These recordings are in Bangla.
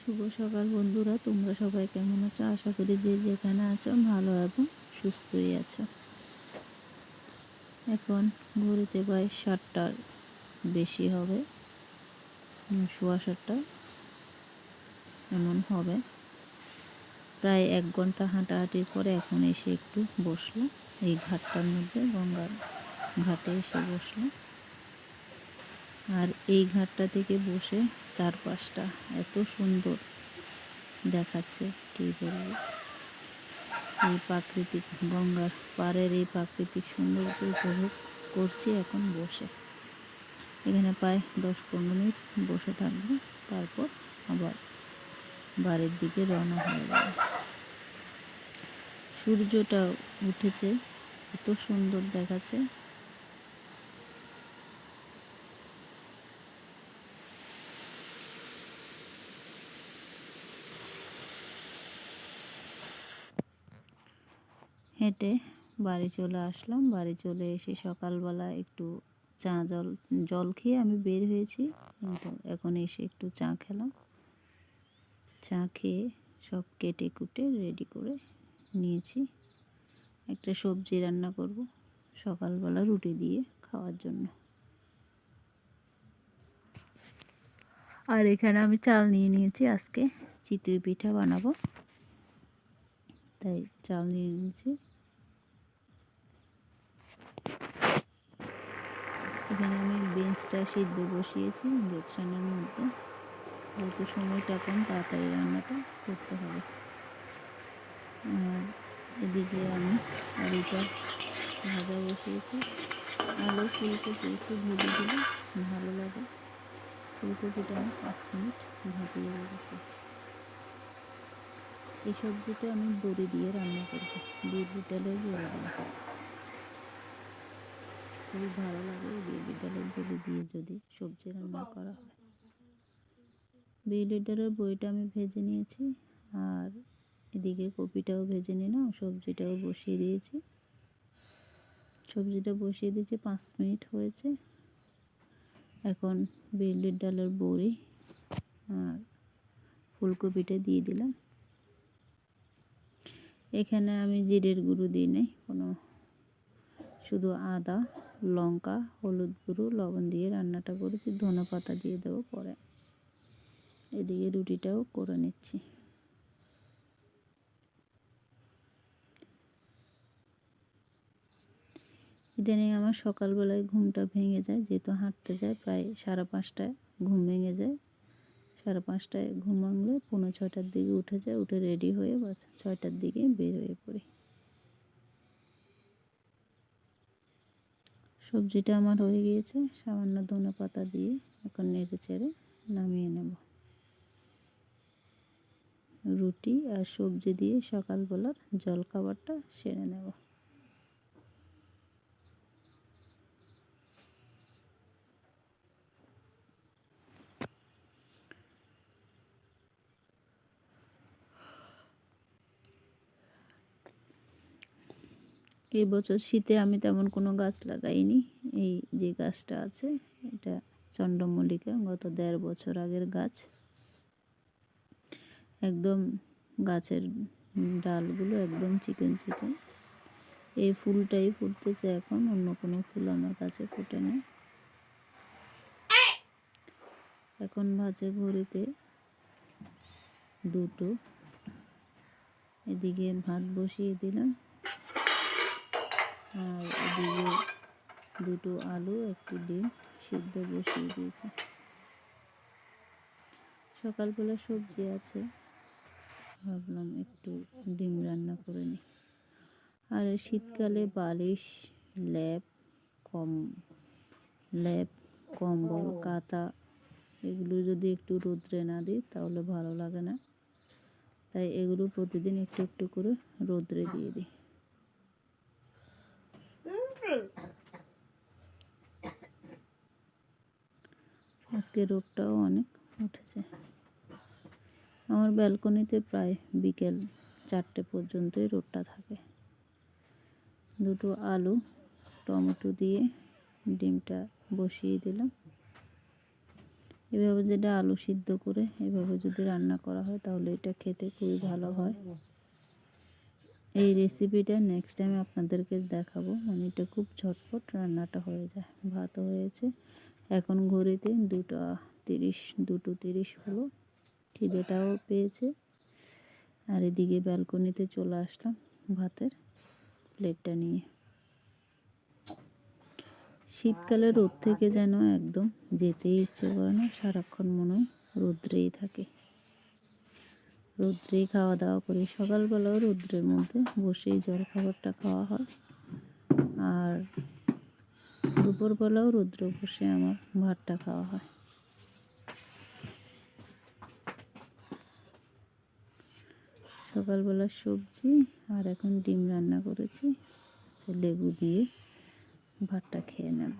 শুভ সকাল বন্ধুরা, তোমরা সবাই কেমন আছো? আশা করি যে যেখানে আছো ভালো এবং সুস্থই আছো। এখন ঘড়িতে প্রায় সাতটার বেশি হবে সোয়া সাতটা এমন হবে। প্রায় এক ঘণ্টা হাঁটাহাঁটির পরে এখন এসে একটু বসল এই ঘাটটার মধ্যে গঙ্গার ঘাটে এসে বসল আর এই ঘাটটা থেকে বসে চারপাশটা এত সুন্দর দেখাচ্ছে, কী বলব? এই প্রাকৃতিক গঙ্গার পাড়ের এই প্রাকৃতিক সৌন্দর্য উপভোগ করছি এখন বসে। এখানে প্রায় দশ পনেরো মিনিট বসে থাকব, তারপর আবার বাড়ির দিকে রওনা হয়ে যাবে। সূর্যটা উঠেছে, এত সুন্দর দেখাচ্ছে। হেঁটে বাড়ি চলে আসলাম। বাড়ি চলে এসে সকালবেলা একটু চা জল জল খেয়ে আমি বের হয়েছি। কিন্তু এখন এসে একটু চা খেলাম। চা খেয়ে সব কেটে কুটে রেডি করে নিয়েছি। একটা সবজি রান্না করব সকালবেলা রুটি দিয়ে খাওয়ার জন্য। আর এখানে আমি চাল নিয়ে নিয়েছি। আজকে চিতই পিঠা বানাবো। তাই চাল নিয়ে নিয়েছি। এখানে আমি বেঞ্চটা সিদ্ধ বসিয়েছি ইন্ডাকশানের মধ্যে। যেহেতু সময়টা কম, তাড়াতাড়ি রান্নাটা করতে হবে। আর এদিকে আমি আলুটা ভাজা বসিয়েছি। আলু ফুলকপি একটু ভেজে দিলে ভালো লাগে। ফুলকপিটা আমি পাঁচ মিনিট ভাপিয়ে রেখেছি। এই সবজিটা আমি বড়ি দিয়ে রান্না করব বিউলি ডালের দিয়ে। খুবই ভালো লাগে বিউলি ডালের বড়ি দিয়ে যদি সবজি রান্না করা হয়। বিউলি ডালের বড়িটা আমি ভেজে নিয়েছি আর এদিকে কপিটাও ভেজে নিলাম, সবজিটাও বসিয়ে দিয়েছি। সবজিটা বসিয়ে দিয়েছি, পাঁচ মিনিট হয়েছে। এখন বিউলির ডালের বড়ি আর ফুলকপিটা দিয়ে দিলাম। এখানে আমি জিরের গুঁড়ো দিই নাই, কোনো শুধু আদা, লঙ্কা, হলুদ গুঁড়ো, লবণ দিয়ে রান্নাটা করেছি, ধনে পাতা দিয়ে দেবো পরে। এদিকে রুটিটাও করে নিচ্ছি। ইদানিং আমার সকালবেলায় ঘুমটা ভেঙে যায়, যেহেতু হাঁটতে যায়, প্রায় সাড়ে পাঁচটায় ঘুম ভেঙে যায়। সাড়ে পাঁচটায় ঘুম ভাঙলে পৌনে ছয়টার দিকে উঠে যায়, উঠে রেডি হয়ে বাস ছয়টার দিকে বের হয়ে পড়ি। সবজিটা আমার হয়ে গিয়েছে, সামান্য ধনে পাতা দিয়ে এখন নেড়ে চেড়ে নামিয়ে নেব। রুটি আর সবজি দিয়ে সকালবেলার জলখাবারটা সেরে নেব। এই বছর শীতে আমি তেমন কোনো গাছ লাগাইনি। এই যে গাছটা আছে, এটা চন্দ্রমল্লিকা, গত দেড় বছর আগের গাছ। একদম গাছের ডালগুলো একদম চিকেন চিকেন। এই ফুলটাই ফুটতেছে এখন, অন্য কোনো ফুল আমার কাছে ফুটে না। এখন বাজে ঘড়িতে দুটো। এদিকে ভাত বসিয়ে দিলাম। আর দুটো আলু, একটি ডিম সিদ্ধ বসিয়ে দিয়েছি। সকালবেলা সবজি আছে, ভাবলাম একটু ডিম রান্না করে নিই। আর শীতকালে বালিশ ল্যাপ কম ল্যাপ কম্বল, কাঁথা, এগুলো যদি একটু রোদ্রে না দিই তাহলে ভালো লাগে না। তাই এগুলো প্রতিদিন একটু একটু করে রোদ্রে দিয়ে দিই। আজকে রোদটাও অনেক উঠেছে। আমার ব্যালকনিতে প্রায় বিকেল চারটে পর্যন্তই রোদটা থাকে। দুটো আলু, টমেটো দিয়ে ডিমটা বসিয়ে দিলাম। এভাবে যেটা আলু সিদ্ধ করে এভাবে যদি রান্না করা হয়, তাহলে এটা খেতে খুবই ভালো হয়। এই রেসিপিটা নেক্সট টাইম আপনাদেরকে দেখাবো। মানে এটা খুব ঝটপট রান্নাটা হয়ে যায়। ভাত হয়েছে। এখন ঘড়িতে দুটো তিরিশ দুটো তিরিশ হলো। খিদেটাও পেয়েছে। আর এদিকে ব্যালকনিতে চলে আসলাম ভাতের প্লেটটা নিয়ে। শীতকালে রোদ থেকে যেন একদম যেতেই ইচ্ছে করে না, সারাক্ষণ মনে হয় রৌদ্রেই থাকে। রৌদ্রেই খাওয়া দাওয়া করি। সকালবেলাও রৌদ্রের মধ্যে বসেই জল খাবারটা খাওয়া হয়। আর দুপুরবেলাও রৌদ্র বসে আমার ভাতটা খাওয়া হয়। সকালবেলা সবজি আর এখন ডিম রান্না করেছি লেবু দিয়ে ভাতটা খেয়ে নেব।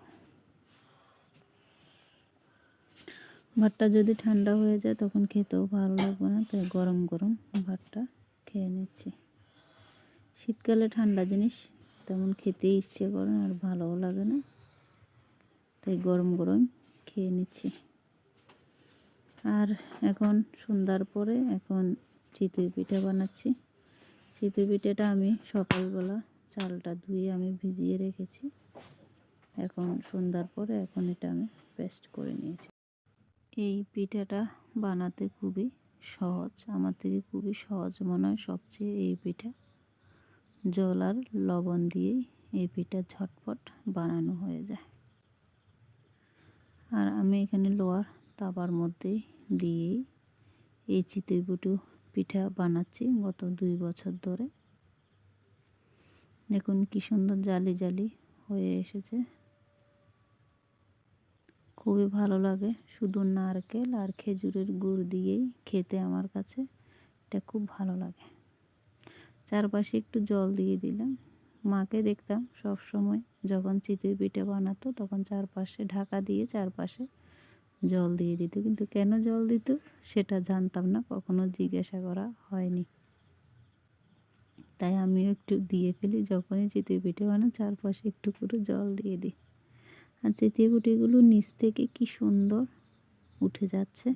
ভাতটা যদি ঠান্ডা হয়ে যায় তখন খেতেও ভালো লাগবে না, তাই গরম গরম ভাতটা খেয়ে নিচ্ছি। শীতকালে ঠান্ডা জিনিস তেমন খেতেই ইচ্ছে করে আর ভালোও লাগে না। তাই গরম গরম খেয়ে নিচ্ছি। আর এখন সন্ধ্যার পরে এখন চিতই পিঠা বানাচ্ছি। চিতই পিঠাটা আমি সকালবেলা চালটা ধুয়ে আমি ভিজিয়ে রেখেছি। এখন সন্ধ্যার পরে এখন এটা আমি পেস্ট করে নিয়েছি। এই পিঠাটা বানাতে খুবই সহজ, আমার থেকে খুবই সহজ মনে হয় সবচেয়ে এই পিঠা। জল আর লবণ দিয়েই এই পিঠা ঝটপট বানানো হয়ে যায়। আর আমি এখানে লোয়ার তাবার মধ্যে দিয়েই এই চিতই বুটু পিঠা বানাচ্ছি গত দুই বছর ধরে। দেখুন কি সুন্দর জালি জালি হয়ে এসেছে। খুবই ভালো লাগে শুধু নারকেল আর খেজুরের গুড় দিয়েই খেতে আমার কাছে। এটা খুব ভালো লাগে। চারপাশে একটু জল দিয়ে দিলাম। মাকে দেখতাম সব সময় যখন চিতই পিঠে বানাতো, তখন চারপাশে ঢাকা দিয়ে চারপাশে জল দিয়ে দিত। কিন্তু কেন জল দিত সেটা জানতাম না, কখনো জিজ্ঞাসা করা হয়নি। তাই আমিও একটু দিয়ে ফেলি, যখনই চিতই পিঠে বানাই, চারপাশে একটু করে জল দিয়ে দিই। আর চিতই পিঠেগুলো নিচ থেকে কি সুন্দর উঠে যাচ্ছে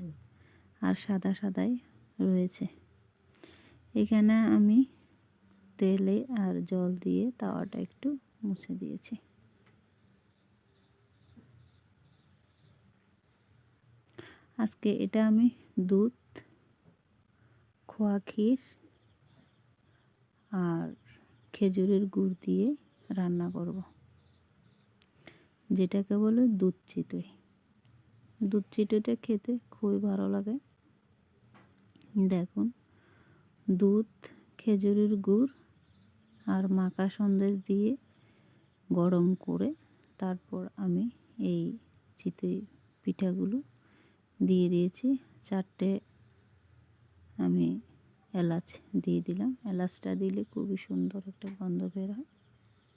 আর সাদা সাদাই রয়েছে। এখানে আমি তেলে আর জল দিয়ে তাওয়াটা একটু মুছে দিয়েছি। আজকে এটা আমি দুধ, খোয়া ক্ষীর আর খেজুরের গুড় দিয়ে রান্না করব। যেটাকে বলে দুধ চিতই। দুধ চিতইটা খেতে খুবই ভালো লাগে। দেখুন, দুধ, খেজুরের গুড় আর মাকা সন্দেশ দিয়ে গরম করে তারপর আমি এই চিতই পিঠাগুলো দিয়ে দিয়েছি। চারটে আমি এলাচ দিয়ে দিলাম। এলাচটা দিলে খুবই সুন্দর একটা গন্ধ বের হয়।